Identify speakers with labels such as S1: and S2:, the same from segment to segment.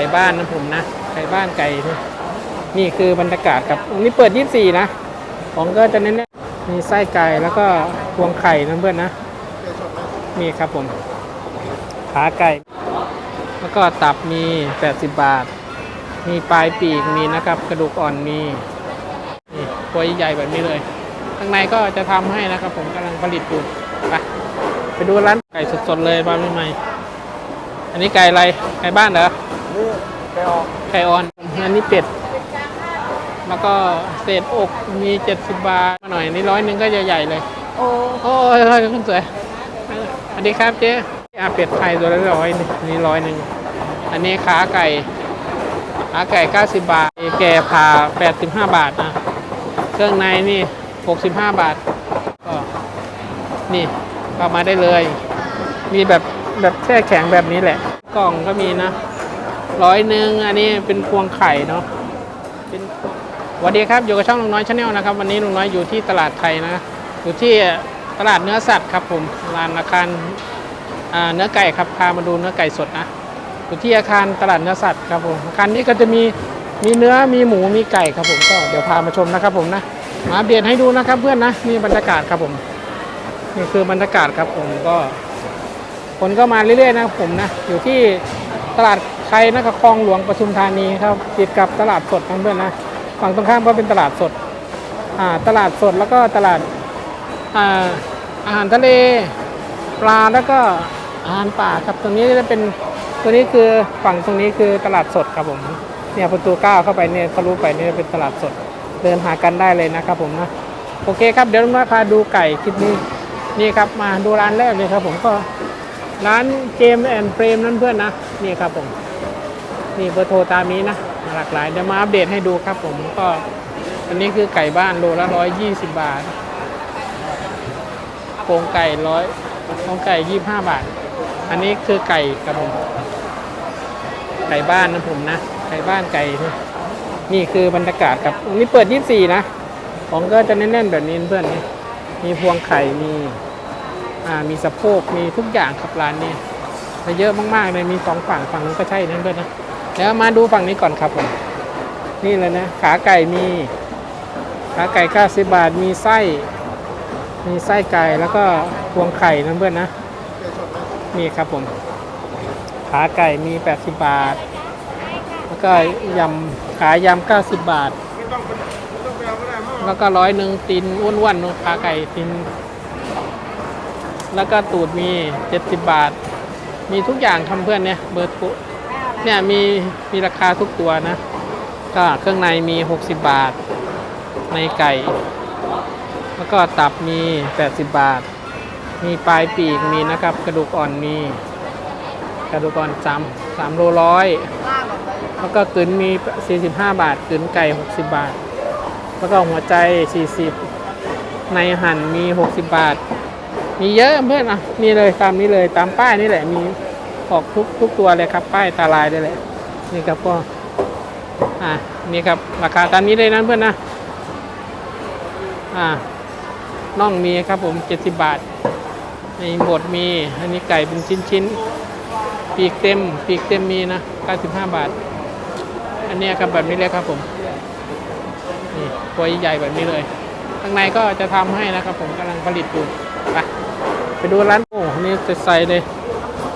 S1: ก่บ้านนะผมนะ ไก่บ้านไก่ นี่นี่คือบรรยากาศครับอันนี้เปิด 24 นะ ของก็จะเน้นๆมีไส้ไก่แล้วก็พวงไข่นะเพื่อนนะ นี่ครับผม ขาไก่ แล้วก็ตับมี 80 บาท มีปลายปีกมีนะครับ กระดูกอ่อนมีนี่ตัวใหญ่ๆแบบนี้เลย ข้างในก็จะทำให้นะครับผมกำลังผลิตอยู่ไปไปดูร้านไก่สดๆเลยบ้านใหม่ๆอันนี้ไก่อะไร ไก่บ้านเหรอ
S2: นี่ไปออก
S1: ไก่อ่อนอันนี้เป็ด แล้วก็เศษอกมี70บาทมาหน่อยนี่ร้อยหนึ่งก็ใหญ่ๆเลย
S2: โอ้
S1: โอ้ยยคุณสวยสวัสดีครับเจ๊อาเป็ดไทยตัวละร้อยนี่นี่ร้อยหนึ่งอันนี้ขาไก่ขาไก่90บาท แก่ผ่า85บาทนะเครื่องในนี่65บาทก็นี่ก็มาได้เลย มีแบบแบบแช่แข็งแบบนี้แหละ กล่องก็มีนะ ร้อยหนึ่งอันนี้เป็นพวงไข่เนาะเป็นสวัสดีครับอยู่กับช่องลุงน้อยชาแนลนะครับ วันนี้ลุงน้อยอยู่ที่ตลาดไทยนะอยู่ที่ตลาดเนื้อสัตว์ครับผมร้านอาคารเนื้อไก่ครับพามาดูเนื้อไก่สดนะอยู่ที่อาคารตลาดเนื้อสัตว์ครับผมอาคารนี้ก็จะมีมีเนื้อมีหมูมีไก่ครับผมก็เดี๋ยวพามาชมนะครับผมนะมาอัปเดตให้ดูนะครับเพื่อนนะนี่บรรยากาศครับผมนี่คือบรรยากาศครับผมก็คนก็มาเรื่อยๆนะครับผมนะอยู่ที่ตลาด ไทยนะครับคลองหลวงปทุมธานีครับติดกับตลาดสดเพื่อนนะฝั่งตรงข้ามก็เป็นตลาดสดอ่าตลาดสดแล้วก็ตลาดอ่าอาหารทะเลปลาแล้วก็อาหารป่าครับตรงนี้จะเป็นตัวนี้คือฝั่งตรงนี้คือตลาดสดครับผมเนี่ยประตูก้าวเข้าไปเนี่ยทะลุไปเนี่ยเป็นตลาดสดเดินหากันได้เลยนะครับผมนะโอเคครับเดี๋ยวเราพาดูไก่คลิปนี้นี่ครับมาดูร้านแรกเลยครับผมก็ร้านเกมแอนด์เฟรมนั่นเพื่อนนะนี่ครับผม นี่เบอร์โทรตามนี้นะ หลากหลายเดี๋ยวมาอัปเดตให้ดูครับผมก็อันนี้คือไก่บ้านโลละร้อยยี่สิบบาทโครงไก่ร้อยโครงไก่ยี่ห้าบาท อันนี้คือไก่ครับผม ไก่บ้านนะผมนะ ไก่บ้านไก่นี่นี่คือบรรยากาศครับอันนี้เปิดยี่สี่นะของก็จะแน่นๆแบบนี้เพื่อนนี่มีพวงไข่มีอ่ามีสะโพกมีทุกอย่างครับร้านนี่เยอะมากๆเลยมีสองฝั่งฝั่งนู้นก็ใช่นั่นด้วยนะ เดี๋ยวมาดูฝั่งนี้ก่อนครับผมนี่เลยนะ ขาไก่มี ขาไก่เก้าสิบบาทมีไส้ มีไส้ไก่แล้วก็พวงไข่นั่นเพื่อนนะนี่ครับผม ขาไก่มี80บาท แล้วก็ยำขายำ90บาท แล้วก็ร้อยหนึ่งตีนอ้วนๆเนขาไก่ตีนแล้วก็ตูดมี70บาท มีทุกอย่างทำเพื่อนเนี่ยเบอร์โทร เนี่ยมีมีราคาทุกตัวนะ ก็เครื่องในมี 60 บาท ในไก่ แล้วก็ตับมี 80 บาท มีปลายปีกมีนะครับ กระดูกอ่อนมี กระดูกอ่อน3 3โลร้อยแล้วก็กลืนมี 45 บาทกลืนไก่ 60 บาท แล้วก็หัวใจ 40 ในหั่นมี 60 บาท มีเยอะเพื่อนอะนี่เลยตามนี้เลยตามป้ายนี่แหละมี ออกทุกทุกตัวเลยครับ ป้ายตาลายได้เลยนี่ครับก็อ่านี่ครับราคาตามนี้เลยนะเพื่อนนะอ่าน่องมีครับผม70บาทในบดมี อันนี้ไก่เป็นชิ้นชิ้นๆปีกเต็ม ปีกเต็มมีนะ95บห้าบาท อันนี้ครับแบบนี้เลยครับผมนี่ตัวใหญ่แบบนี้เลย ข้างในก็จะทำให้นะครับผมกำลังผลิตอยู่ไปไปดูร้านโอ้นี่จะใส่เลย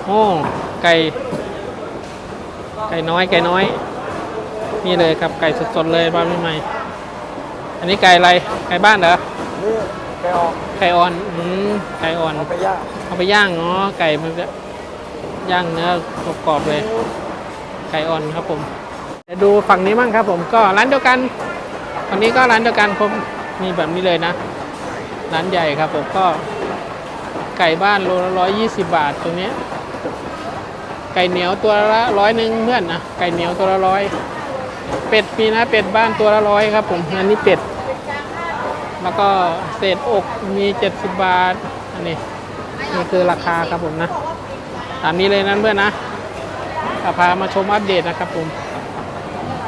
S1: โอ้ ไก่ไก่น้อยไก่น้อย นี่เลยครับไก่สดๆเลยบ้านใหม่ๆอันนี้ไก่อะไรไก่บ้านเหรอ
S2: นี่ไปออก
S1: ไก่อ่อนอืมไก่อ่อน
S2: เอาไปย่าง
S1: เอาไปย่างเนาะไก่มันจะย่างเนื้อกรอบๆเลย ไก่อ่อนครับผมเดี๋ยวดูฝั่งนี้บ้างครับผมก็ร้านเดียวกันฝั่งนี้ก็ร้านเดียวกันผมมีแบบนี้เลยนะ ร้านใหญ่ครับผมก็ไก่บ้านโลละร้อยยี่สิบบาทตรงเนี้ย ไก่เหนียวตัวละร้อยหนึ่งเพื่อนนะไก่เหนียวตัวละร้อยเป็ดมีนะเป็ดบ้านตัวละร้อยครับ ผมอันนี้เป็ด แล้วก็เศษอกมีเจ็ดสิบบาทอันนี้นี่คือราคาครับผมนะตามนี้เลยนั้นเพื่อนนะก็พามาชมอัปเดตนะครับผม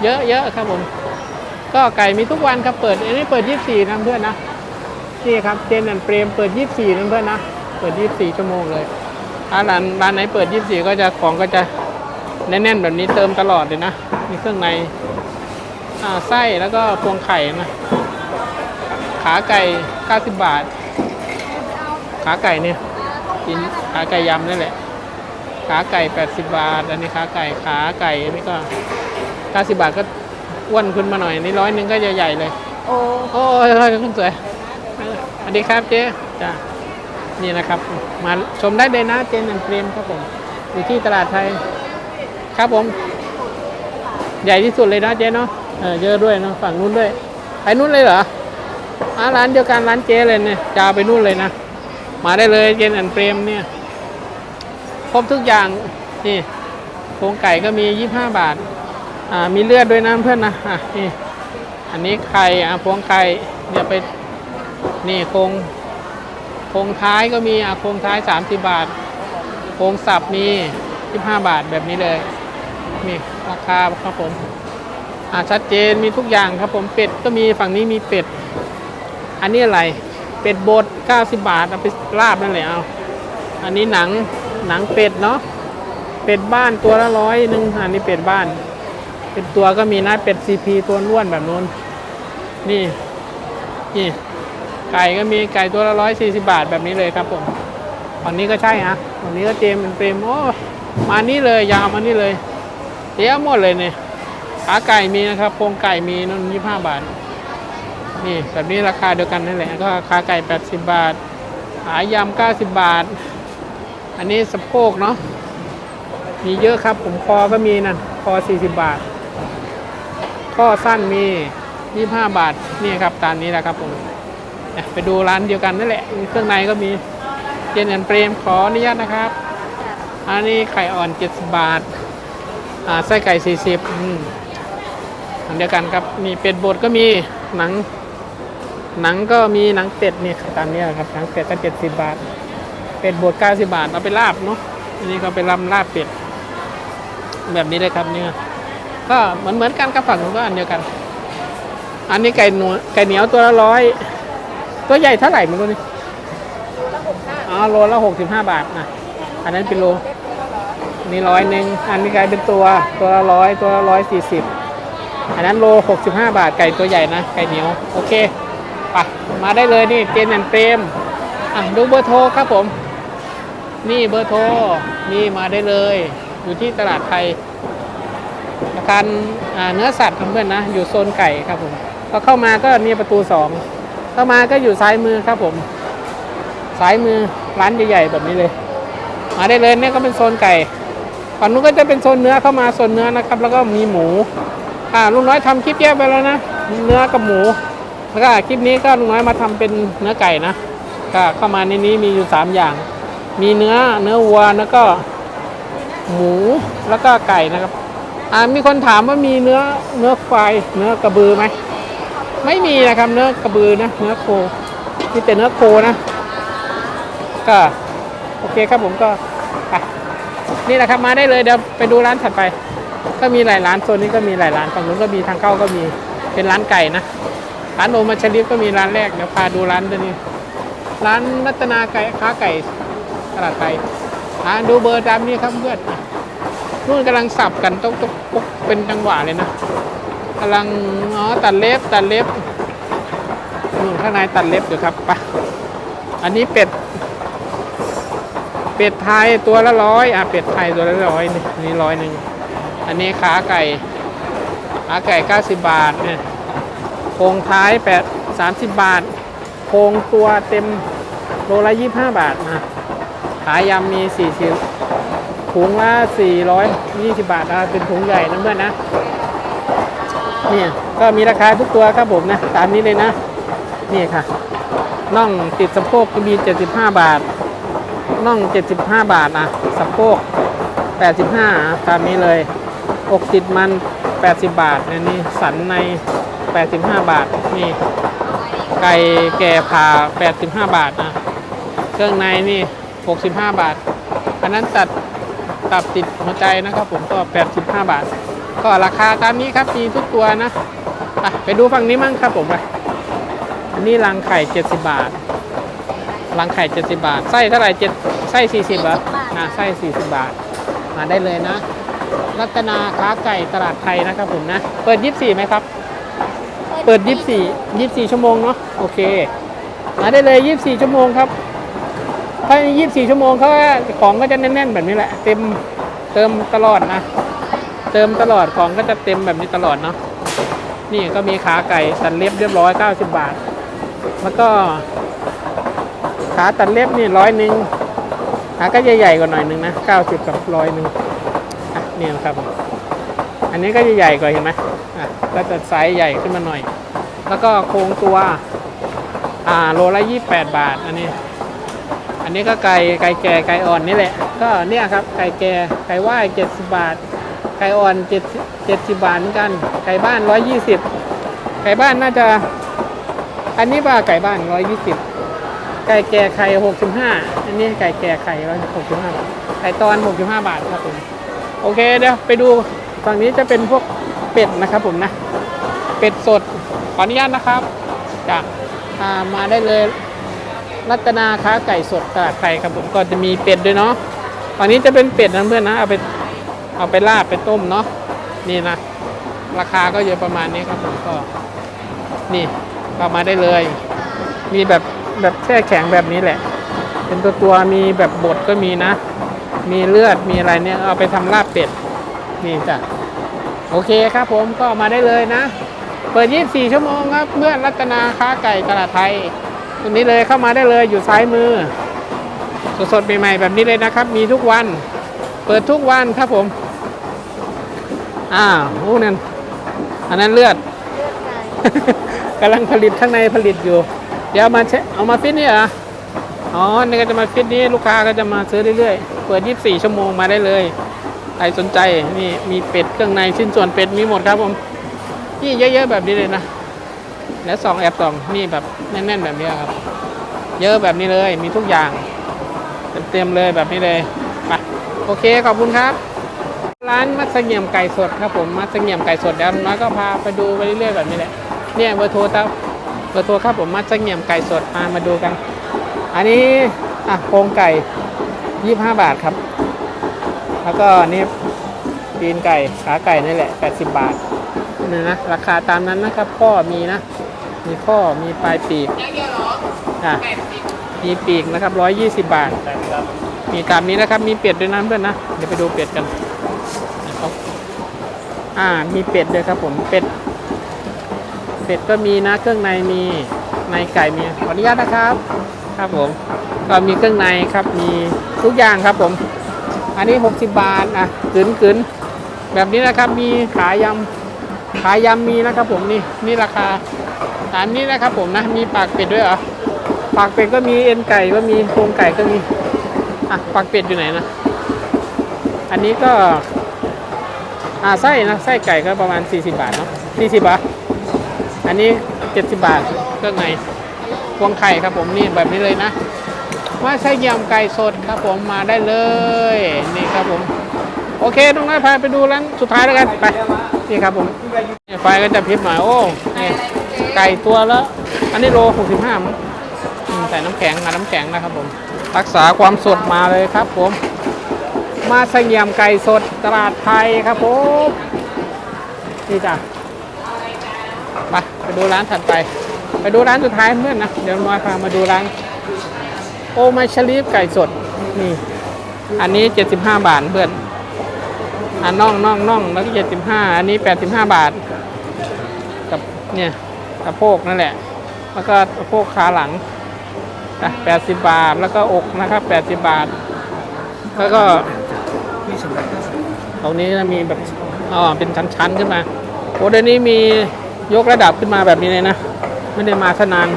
S1: เยอะเยอะครับผม ก็ไก่มีทุกวันครับเปิดอันนี้เปิด 24นะเพื่อนนะนี่ครับเจนแอนเปรมเปิด 24นะเพื่อนนะเปิด 24 ชั่วโมงเลย ถ้าร้านร้านไหนเปิด 24 ก็จะของก็จะแน่นๆแบบนี้เติมตลอดเลยนะ มีเครื่องในอ่าไส้แล้วก็พวงไข่นะ ขาไก่ 90 บาท ขาไก่เนี่ยกินขาไก่ยำนั่นแหละ ขาไก่ 80 บาท อันนี้ขาไก่ ขาไก่อันนี้ก็ 90 บาทก็อ้วนขึ้นมาหน่อย นี่ร้อยหนึ่งก็จะใหญ่เลย
S3: โอ้
S1: โอ้ยร้อยคุณสวยสวัสดีครับเจ๊จ้า นี่นะครับ มาชมได้เลยนะเจนนันเปรมครับผมอยู่ที่ตลาดไทย ครับผม ใหญ่ที่สุดเลยนะเจ๊เนาะเออเยอะด้วยเนาะฝั่งนู้นด้วยไปนู้นเลยเหรออาร้านเดียวกันร้านเจ๊เลยเนี่ยจะเอาไปนู่นเลยนะมาได้เลยเจนนันเปรมเนี่ยครบทุกอย่างนี่โครงไก่ก็มี 25 บาทอ่ามีเลือดด้วยนะเพื่อนนะอะนี่อันนี้ไข่อะพวงไข่เดี๋ยวไปนี่โครง โครงท้ายก็มีอะโครงท้าย 30 บาท โครงสับมี 15 บาทแบบนี้เลยนี่ราคาครับผมอ่าชัดเจนมีทุกอย่างครับผมเป็ดก็มีฝั่งนี้มีเป็ด อันนี้อะไร เป็ดบด 90 บาทเอาไปลาบนั่นแหละเอาอันนี้หนังหนังเป็ดเนาะเป็ดบ้านตัวละร้อยหนึ่งอันนี้เป็ดบ้าน เป็นตัวก็มีนะเป็ดซีพีตัวล้วนแบบนู้นนี่นี่ ไก่ก็มีไก่ตัวละร้อยสี่สิบาทแบบนี้เลยครับผมฝั่งนี้ก็ใช่ฮะฝั่งนี้ก็เจมเป็นเปรมโอ้มานี่เลยยาวมานี่เลยเยอะหมดเลยเนี่ยขาไก่มีนะครับโครงไก่มีนั่นยี่ห้าบาท นี่แบบนี้ราคาเดียวกันนั่นแหละก็ขาไก่แปดสิบบาทขายยำเก้าสิบบาท อันนี้สะโพกเนาะมีเยอะครับผมคอก็มีนั่นคอสี่สิบบาทข้อสั้นมี 25 บาท นี่ครับตามนี้แหละครับผม ไปดูร้านเดียวกันนั่นแหละเครื่องในก็มีเจนแอนเปรมขออนุญาตนะครับ อันนี้ไข่อ่อน 70 บาทอ่าไส้ไก่ 40อืมอันเดียวกันครับมีเป็ดบดก็มีหนัง หนังก็มีหนังเป็ดนี่ตามนี้ครับหนังเป็ดก็70 บาท เป็ดบด90 บาทเอาไปลาบเนาะอันนี้ก็ไปลำลาบเป็ดแบบนี้เลยครับเนี่ยก็เหมือนเหมือนกันกับฝั่งนู้นก็อันเดียวกัน อันนี้ไก่หนูไก่เหนียวตัวละร้อย ตัวใหญ่เท่าไหร่ไม่รู้นี่อ๋อโลละหกสิบห้าบาทนะอันนั้นเป็นโลนี่ร้อยหนึ่งอันนี้ไก่เป็นตัวตัวละร้อยตัวละร้อยสี่สิบอันนั้นโลหกสิบห้าบาทไก่ตัวใหญ่นะไก่เหนียวโอเคไปมาได้เลยนี่เจนแอนเปรมอะดูเบอร์โทรครับผม นี่เบอร์โทรนี่มาได้เลย อยู่ที่ตลาดไทยอาคารเนื้อสัตว์เพื่อนนะ อยู่โซนไก่ครับผมพอเข้ามาก็นี่ประตูสอง เข้ามาก็อยู่ซ้ายมือครับผมซ้ายมือร้านใหญ่ๆแบบนี้เลย มาได้เลยเนี่ยก็เป็นโซนไก่ฝั่งนู้นก็จะเป็นโซนเนื้อเข้ามาโซนเนื้อนะครับ แล้วก็มีหมูอ่าลุงน้อยทำคลิปแยกไปแล้วนะเนื้อกับหมู แล้วก็คลิปนี้ก็ลุงน้อยมาทำเป็นเนื้อไก่นะก็เข้ามาในนี้มีอยู่สามอย่าง มีเนื้อเนื้อวัวแล้วก็หมูแล้วก็ไก่นะครับอ่ามีคนถามว่ามีเนื้อเนื้อควายเนื้อกระบือไหม ไม่มีนะครับเนื้อกระบือนะเนื้อโคมีแต่เนื้อโคนะ ก็โอเคครับผมก็ไปนี่แหละครับมาได้เลยเดี๋ยวไปดูร้านถัดไป ก็มีหลายร้านโซนนี้ก็มีหลายร้านฝั่งนู้นก็มีทางเข้าก็มีเป็นร้านไก่นะร้านโอมาชลิฟก็มีร้านแรกเดี๋ยวพาดูร้านตัวนี้ ร้านรัตนาไก่ค้าไก่ตลาดไทยอ่าดูเบอร์ตามนี้ครับเพื่อนนู่นกำลังสับกันตุ๊กตุ๊กเป็นจังหวะเลยนะ กำลังอ๋อตัดเล็บตัดเล็บนู่นข้างในตัดเล็บอยู่ครับปะอันนี้เป็ด เป็ดไทยตัวละร้อยอะเป็ดไทยตัวละร้อยนี่ร้อยหนึ่งอันนี้ขาไก่ขาไก่เก้าสิบบาทเนี่ยโครงท้ายแปดสามสิบบาท โครงตัวเต็มโลละยี่ห้าบาทนะขายำมีสี่สิบถุงละ420บาทนะเป็นถุงใหญ่นะเพื่อนนะ เนี่ยก็มีราคาทุกตัวครับผมนะตามนี้เลยนะนี่ค่ะน่องติดสะโพกก็มี 75 บาทน่อง 75 บาทนะสะโพก 85 ตามนี้เลยอกติดมัน 80 บาทอันนี้สันใน 85 บาทนี่ไก่แก่ผ่า 85 บาทนะเครื่องในนี่ 65 บาท อันนั้นตัดตับติดหัวใจนะครับผมก็ 85 บาท ก็ราคาตามนี้ครับมีทุกตัวนะไปไปดูฝั่งนี้มั่งครับผมไปอันนี้รังไข่ 70 บาทรังไข่ 70 บาท ไส้เท่าไหร่เจ็ดไส้ 40เหรออ่าไส้ 40 บาท มาได้เลยนะ รัตนาค้าไก่ตลาดไทยนะครับผมนะ เปิด 24ไหมครับ เปิด 24 24 ชั่วโมงเนาะโอเค มาได้เลย 24 ชั่วโมงครับถ้า24 ชั่วโมงเขาก็ของก็จะแน่นๆแบบนี้แหละ เต็มเติมตลอดนะเติมตลอดของก็จะเต็มแบบนี้ตลอดเนาะนี่ก็มีขาไก่ตัดเล็บเรียบร้อย 90 บาท แล้วก็ ขาตัดเล็บนี่ร้อยหนึ่งขาก็ใหญ่ๆกว่าหน่อยหนึ่งนะ 90 กับร้อยหนึ่งอะนี่นะครับ อันนี้ก็ใหญ่กว่าเห็นไหมอะก็จะไซส์ใหญ่ขึ้นมาหน่อย แล้วก็โครงตัวอ่าโลละ 28 บาท อันนี้ อันนี้ก็ไก่ไก่แก่ไก่อ่อนนี่แหละ ก็เนี่ยครับไก่แก่ไก่ว่าย70 บาท ไก่อ่อน7 70บาทเหมือนกัน ไก่บ้าน120ไก่บ้านน่าจะ อันนี้ว่าไก่บ้าน120ไก่แก่ไข่65อันนี้ไก่แก่ไข่165บาทไก่ตอน65บาทครับผมโอเคเดี๋ยวไปดูฝั่งนี้จะเป็นพวกเป็ดนะครับผมนะ เป็ดสดขออนุญาตนะครับจากอ่ามาได้เลยรัตนาค้าไก่สดตลาดไทยครับผมก็จะมีเป็ดด้วยเนาะฝั่งนี้จะเป็นเป็ดนะเพื่อนนะเอาไป เอาไปลาบไปต้มเนาะนี่นะ ราคาก็เยอะประมาณนี้ครับผมก็ นี่ก็มาได้เลย มีแบบแบบแช่แข็งแบบนี้แหละ เป็นตัวตัวมีแบบบดก็มีนะ มีเลือดมีอะไรเนี่ยเอาไปทำลาบเป็ดนี่จ้ะโอเคครับผมก็มาได้เลยนะ เปิด 24 ชั่วโมงครับเมื่อนรัตนาค้าไก่ตลาดไทย ตรงนี้เลยเข้ามาได้เลยอยู่ซ้ายมือ สดๆใหม่ๆแบบนี้เลยนะครับ มีทุกวัน เปิดทุกวันครับผม อ่าโอ้นั่นอันนั้นเลือดกำลังผลิตข้างในผลิตอยู่ เดี๋ยวเอามาเช็คเอามาฟิตนี่เหรออ๋อนี่ก็จะมาฟิตนี้ลูกค้าก็จะมาซื้อเรื่อยๆ เปิด 24 ชั่วโมงมาได้เลย ใครสนใจนี่มีเป็ดเครื่องในชิ้นส่วนเป็ดมีหมดครับผมนี่เยอะๆแบบนี้เลยนะ แล้วสองแอบสองนี่แบบแน่นๆแบบนี้ครับ เยอะแบบนี้เลยมีทุกอย่าง เต็มๆเลยแบบนี้เลยไปโอเคขอบคุณครับ ร้านมัดเสงี่ยมไก่สดครับผมมัดเสงี่ยมไก่สดเดี๋ยวน้อยก็พาไปดูไปเรื่อยๆแบบนี้แหละเนี่ยเบอร์โทรครับเบอร์โทรครับผมมัดเสงี่ยมไก่สดมามาดูกัน อันนี้อะโครงไก่ 25 บาทครับ แล้วก็นี่ตีนไก่ขาไก่นี่แหละ 80 บาทนี่นะราคาตามนั้นนะครับข้อมีนะ มีข้อมีปลายปีกอะมีปีกนะครับ 120 บาท มีตามนี้นะครับมีเป็ดด้วยนะเพื่อนนะเดี๋ยวไปดูเป็ดกันนะครับ อ่ามีเป็ดด้วยครับผมเป็ด เป็ดก็มีนะเครื่องในมีในไก่มีขออนุญาตนะครับ ครับผมก็มีเครื่องในครับมีทุกอย่างครับผม อันนี้ 60 บาทอะกึนกึนแบบนี้นะครับมีขายำขายยำมีนะครับผมนี่นี่ราคาตามนี้นะครับผมนะมีปากเป็ดด้วยเหรอปากเป็ดก็มีเอ็นไก่ก็มีโครงไก่ก็มีอะปากเป็ดอยู่ไหนนะอันนี้ก็ อ่าไส้นะไส้ไก่ก็ประมาณ 40 บาทเนาะ40 บาท อันนี้ 70 บาทเครื่องในพวงไข่ครับผมนี่แบบนี้เลยนะว่าใช้ยำไก่สดครับผมมาได้เลยนี่ครับผม โอเคตรงนั้พาไปดูร้านสุดท้ายแล้วกันไปนี่ครับผมไฟก็จะพริบหน่อยโอ้นี่ไก่ตัวละอันนี้โล65มั้งใส่น้ำแข็งมาน้ำแข็งนะครับผม รักษาความสดมาเลยครับผม มาเสงี่ยมไก่สดตลาดไทยครับผมนี่จ้ะไปไปดูร้านถัดไป ไปดูร้านสุดท้ายเพื่อนนะ เดี๋ยวน้อยพามาดูร้าน โอมาชลีฟไก่สดนี่ อันนี้ 75 บาทเพื่อนอันน่องน่องน่องแล้วก็75อันนี้85บาท กับเนี่ยสะโพกนั่นแหละ แล้วก็สะโพกขาหลังอะ80บาทแล้วก็อกนะครับ80บาท แล้วก็ ตรงนี้จะมีแบบอ๋อเป็นชั้นๆขึ้นมาโอ้เดี๋ยวนี้มียกระดับขึ้นมาแบบนี้เลยนะ ไม่ได้มาขนาน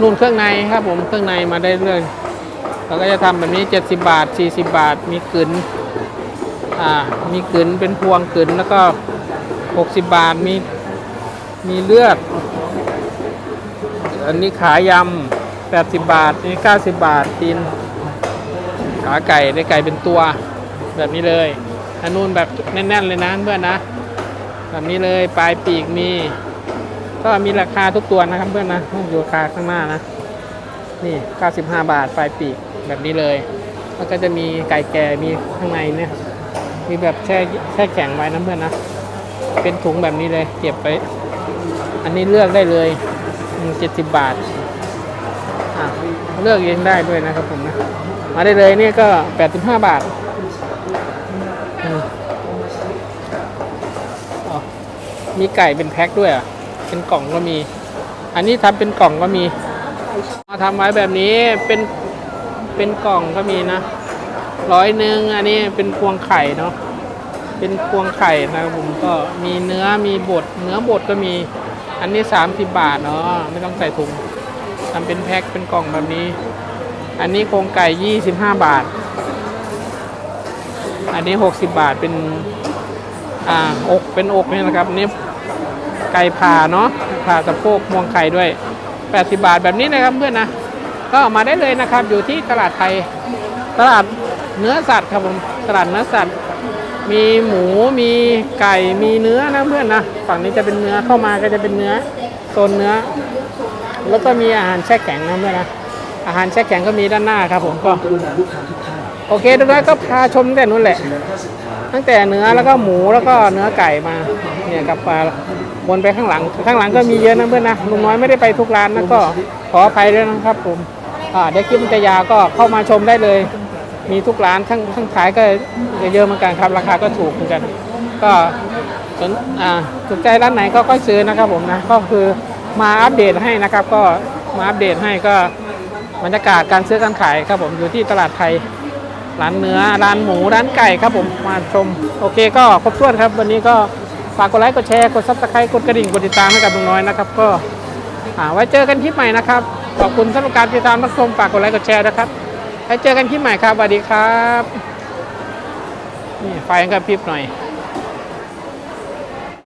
S1: นู่นเครื่องในครับผมเครื่องในมาได้เรื่อยเราก็จะทำแบบนี้ 70 บาท 40 บาท มีกึนอ่ามีกึนเป็นพวงกึนแล้วก็ 60 บาทมีมีเลือด อันนี้ขายำ 80 บาทนี่90 บาทตีนขาไก่ได้ไก่เป็นตัว แบบนี้เลยอันนู้นแบบแน่น ๆ เลยนะเพื่อนนะ แบบนี้เลยปลายปีกมี ก็มีราคาทุกตัวนะครับเพื่อนนะอยู่ราคาข้างหน้านะนี่ 95 บาทปลายปีกแบบนี้เลยแล้วก็จะมีไก่แก่มีข้างในเนี่ยมีแบบแช่แช่แข็งไว้นะเพื่อนนะเป็นถุงแบบนี้เลยเก็บไป อันนี้เลือกได้เลยเจ็ดสิบบาทอะเลือกเองได้ด้วยนะครับผมนะมาได้เลยเนี่ยก็แปดสิบห้าบาทอืมอ๋อ มีไก่เป็นแพ็คด้วยอะ เป็นกล่องก็มี อันนี้ทำเป็นกล่องก็มี มาทำไว้แบบนี้เป็นเป็นกล่องก็มีนะร้อยหนึ่งอันนี้เป็นพวงไข่เนาะเป็นพวงไข่นะผมก็มีเนื้อมีบดเนื้อบดก็มี อันนี้ 30 บาทเนาะไม่ต้องใส่ถุงทำเป็นแพ็คเป็นกล่องแบบนี้ อันนี้โครงไก่ 25 บาท อันนี้ 60 บาทเป็นอ่าอกเป็นอกนี่นะครับนี่ ไก่ผ่าเนาะผ่าสะโพกมวงไข่ด้วย 80 บาทแบบนี้นะครับเพื่อนนะก็มาได้เลยนะครับ อยู่ที่ตลาดไทย ตลาดเนื้อสัตว์ครับผมตลาดเนื้อสัตว์ มีหมูมีไก่มีเนื้อนะเพื่อนนะฝั่งนี้จะเป็นเนื้อเข้ามาก็จะเป็นเนื้อโซนเนื้อ แล้วก็มีอาหารแช่แข็งนะเพื่อนนะอาหารแช่แข็งก็มีด้านหน้าครับผมก็โอเคทุกท่านก็พาชมแต่นู้นแหละ ตั้งแต่เนื้อแล้วก็หมูแล้วก็เนื้อไก่มาเนี่ยกับปลา วนไปข้างหลัง ข้างหลังก็มีเยอะนะเพื่อนนะลุงน้อยไม่ได้ไปทุกร้านนะก็ขออภัยด้วยนะครับผมอ่าเดี๋ยวคลิปมันจะยาวก็เข้ามาชมได้เลย มีทุกร้านข้างข้างท้ายก็เยอะเหมือนกันครับ ราคาก็ถูกเหมือนกัน ก็สนอ่าถูกใจร้านไหนก็ค่อยซื้อนะครับผมนะก็คือมาอัปเดตให้นะครับ ก็มาอัปเดตให้ก็บรรยากาศการซื้อการขายครับผมอยู่ที่ตลาดไทยร้านเนื้อร้านหมูร้านไก่ครับผมมาชม โอเคก็ครบถ้วนครับ วันนี้ก็ ฝากกดไลค์ กดแชร์ กดซับสไครต์กดกระดิ่ง กดติดตามให้กับลุงน้อยนะครับ ก็อ่าไว้เจอกันคลิปใหม่นะครับ ขอบคุณสำหรับการติดตามรับชมฝากกดไลค์ กดแชร์นะครับไว้เจอกันคลิปใหม่ครับสวัสดีครับ นี่ไฟกับพริบหน่อย